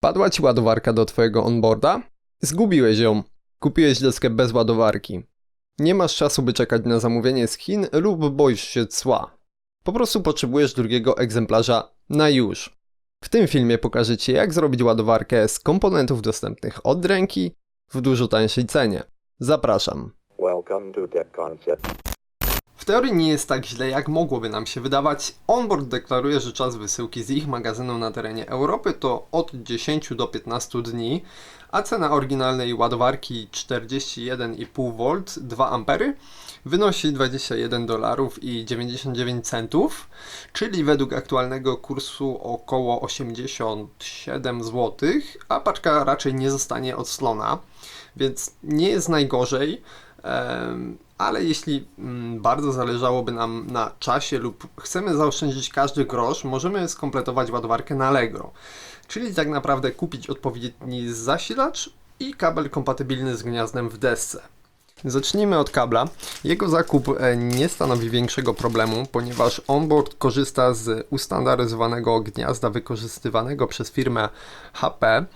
Padła ci ładowarka do twojego onboarda? Zgubiłeś ją. Kupiłeś deskę bez ładowarki. Nie masz czasu, by czekać na zamówienie z Chin lub boisz się cła. Po prostu potrzebujesz drugiego egzemplarza na już. W tym filmie pokażę Ci, jak zrobić ładowarkę z komponentów dostępnych od ręki w dużo tańszej cenie. Zapraszam. Welcome to Concept. Teorii nie jest tak źle, jak mogłoby nam się wydawać. Onboard deklaruje, że czas wysyłki z ich magazynu na terenie Europy to od 10 do 15 dni, a cena oryginalnej ładowarki 41,5V 2 A wynosi 21 dolarów i 99 centów, czyli według aktualnego kursu około 87 zł, a paczka raczej nie zostanie odslona, więc nie jest najgorzej. Ale jeśli mm, bardzo zależałoby nam na czasie lub chcemy zaoszczędzić każdy grosz, możemy skompletować ładowarkę na Allegro. Czyli tak naprawdę kupić odpowiedni zasilacz i kabel kompatybilny z gniazdem w desce. Zacznijmy od kabla. Jego zakup e, nie stanowi większego problemu, ponieważ onboard korzysta z ustandaryzowanego gniazda wykorzystywanego przez firmę HP.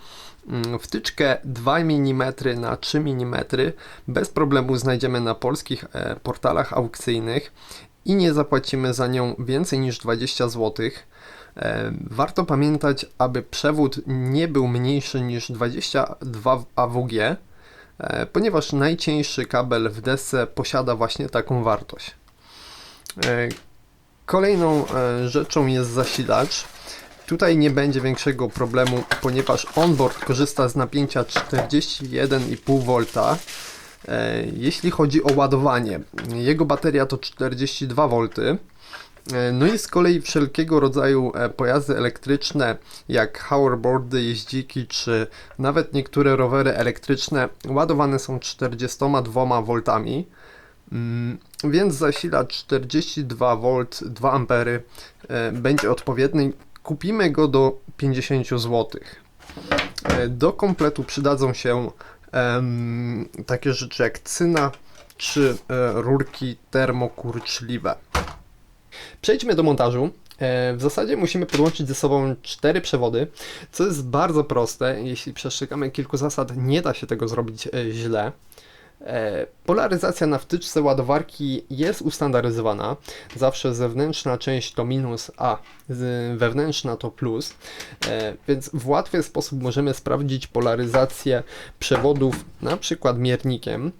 Mm, Wtyczkę 2 mm na 3 mm bez problemu znajdziemy na polskich e, portalach aukcyjnych i nie zapłacimy za nią więcej niż 20 zł. E, Warto pamiętać, aby przewód nie był mniejszy niż 22 AWG, e, ponieważ najcieńszy kabel w desce posiada właśnie taką wartość. Kolejną rzeczą jest zasilacz. Tutaj nie będzie większego problemu, ponieważ onboard korzysta z napięcia 41,5 V. E, Jeśli chodzi o ładowanie, jego bateria to 42 V. E, No i z kolei wszelkiego rodzaju e, pojazdy elektryczne, jak hoverboardy, jeździki, czy nawet niektóre rowery elektryczne, ładowane są 42 V. Mm, Więc zasilacz 42 V 2 A e, będzie odpowiedni. Kupimy go do 50 zł. E, Do kompletu przydadzą się em, takie rzeczy jak cyna czy e, rurki termokurczliwe. Przejdźmy do montażu. E, W zasadzie musimy podłączyć ze sobą cztery przewody, co jest bardzo proste. Jeśli przestrzegamy kilku zasad, nie da się tego zrobić e, źle. E, Polaryzacja na wtyczce ładowarki jest ustandaryzowana. Zawsze zewnętrzna część to minus, a wewnętrzna to plus. E, Więc w łatwy sposób możemy sprawdzić polaryzację przewodów, na przykład miernikiem.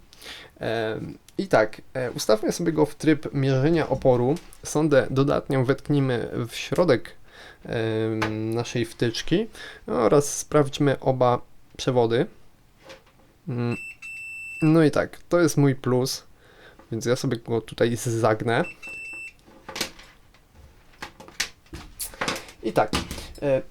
E, I tak, ustawmy sobie go w tryb mierzenia oporu. Sondę dodatnią wetknijmy w środek naszej wtyczki oraz sprawdźmy oba przewody. No i tak, to jest mój plus, więc ja sobie go tutaj zagnę. I tak, e,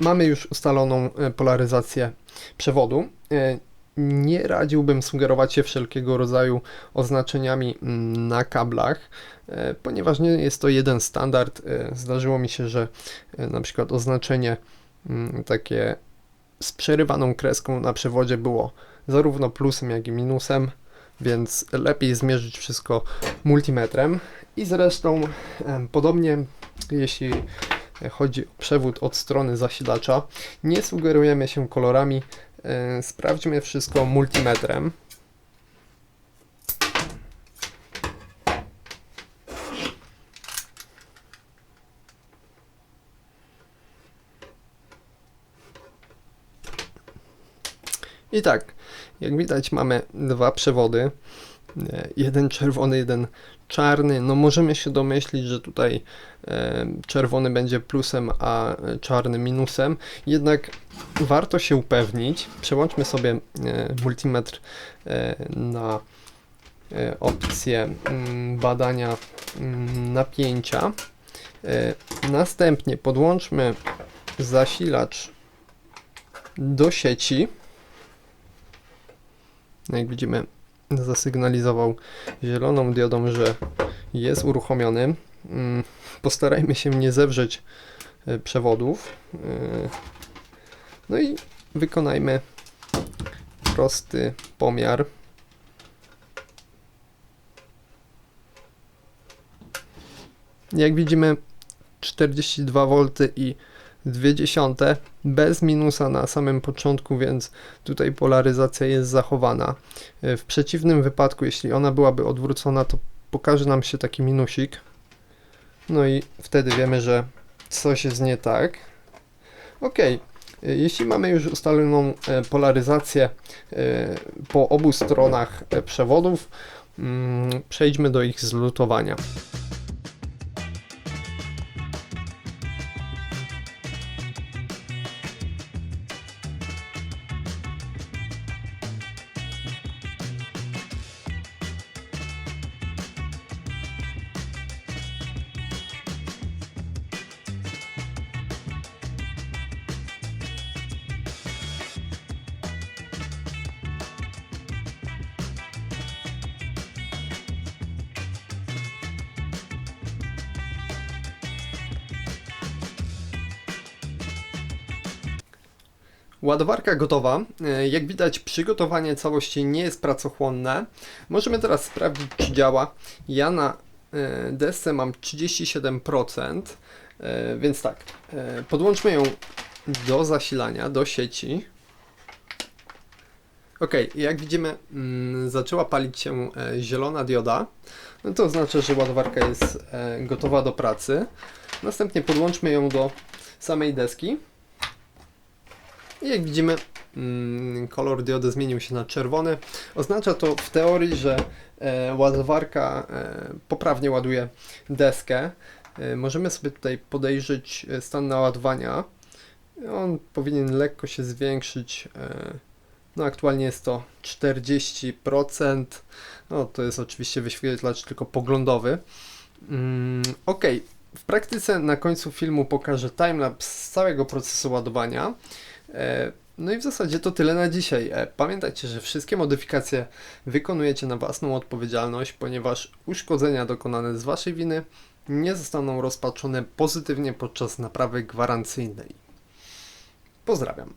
mamy już ustaloną e, polaryzację przewodu. E, nie radziłbym sugerować się wszelkiego rodzaju oznaczeniami mm, na kablach, e, ponieważ nie jest to jeden standard. E, Zdarzyło mi się, że na przykład oznaczenie mm, takie z przerywaną kreską na przewodzie było zarówno plusem, jak i minusem, więc lepiej zmierzyć wszystko multimetrem. I zresztą podobnie jeśli chodzi o przewód od strony zasilacza, nie sugerujemy się kolorami, e, sprawdźmy wszystko multimetrem. I tak, jak widać mamy dwa przewody, e, jeden czerwony, jeden czarny. No możemy się domyślić, że tutaj e, czerwony będzie plusem, a czarny minusem. Jednak warto się upewnić. Przełączmy sobie e, multimetr na opcję mm, badania mm, napięcia. Następnie podłączmy zasilacz do sieci. Jak widzimy, zasygnalizował zieloną diodą, że jest uruchomiony. Mm, Postarajmy się nie zewrzeć e, przewodów. E, No i wykonajmy prosty pomiar. Jak widzimy 42V i 0,2 bez minusa na samym początku, więc tutaj polaryzacja jest zachowana. E, W przeciwnym wypadku, jeśli ona byłaby odwrócona, to pokaże nam się taki minusik. No i wtedy wiemy, że coś jest nie tak. Ok, jeśli mamy już ustaloną e, polaryzację e, po obu stronach e, przewodów, mm, przejdźmy do ich zlutowania. Ładowarka gotowa. E, Jak widać, przygotowanie całości nie jest pracochłonne. Możemy teraz sprawdzić, czy działa. Ja na e, desce mam 37%, e, więc tak, podłączmy ją do zasilania, do sieci. Ok, jak widzimy, mm, zaczęła palić się zielona dioda. No to oznacza, że ładowarka jest gotowa do pracy. Następnie podłączmy ją do samej deski. I jak widzimy, mm, kolor diody zmienił się na czerwony. Oznacza to w teorii, że e, ładowarka e, poprawnie ładuje deskę. E, możemy sobie tutaj podejrzeć stan naładowania. On powinien lekko się zwiększyć. No aktualnie jest to 40%. No to jest oczywiście wyświetlacz tylko poglądowy. Mm, ok, w praktyce na końcu filmu pokażę timelapse z całego procesu ładowania. E, No i w zasadzie to tyle na dzisiaj. E, Pamiętajcie, że wszystkie modyfikacje wykonujecie na własną odpowiedzialność, ponieważ uszkodzenia dokonane z Waszej winy nie zostaną rozpatrzone pozytywnie podczas naprawy gwarancyjnej. Pozdrawiam.